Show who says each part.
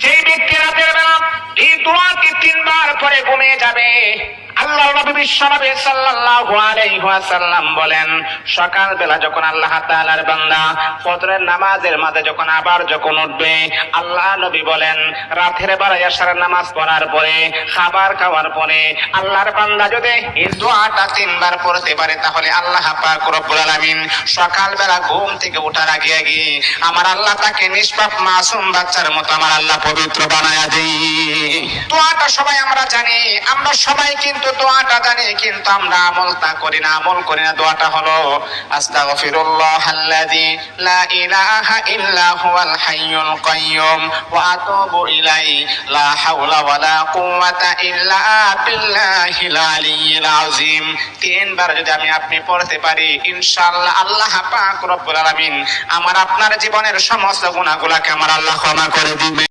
Speaker 1: যেই ব্যক্তি রাতের বেলা এই দোয়াটি তিনবার করে ঘুমিয়ে যাবে আল্লাহ নবী সাল্লাল্লাহু আলাইহি ওয়াসাল্লাম বলেন সকাল বেলা যখন আল্লাহ তাআলার বান্দা ফজরের নামাজের মাঝে যখন আবার যখন উঠবে, আল্লাহ নবী বলেন, রাতের বেলা নামাজ পড়ার পরে, খাবার খাওয়ার পরে আল্লাহর বান্দা যদি এই দোয়াটা তিনবার পড়তে পারে, তাহলে আল্লাহ পাক রব্বুল আলামিন সকাল বেলা ঘুম থেকে ওঠার আগে আগে আমার আল্লাহ তাকে নিষ্পাপ মাসুম বাচ্চার মতো আমার আল্লাহ পবিত্র বানায়া দেই দোয়াটা সবাই আমরা জানি, আমরা সবাই কিন্তু দোয়াটা জানি, কিন্তু আমরা আমল তা করি না, আমল করি না। দোয়াটা হলো, আস্তাগফিরুল্লাহ লা ইলাহা ইল্লা হুয়াল হাইয়ুল কাইয়্যুম ওয়া আতুবু ইলাইহি, লা হাওলা কুওয়াতা ইল্লা বিল্লাহিল আলিয়্যিল আযীম। তিনবার যদি আমি আপনি পড়তে পারি, ইনশাআল্লাহ আল্লাহ পাক রব্বুল আলামিন আমার আপনার জীবনের সমস্ত গুনাহগুলোকে আমার আল্লাহ ক্ষমা করে দিবে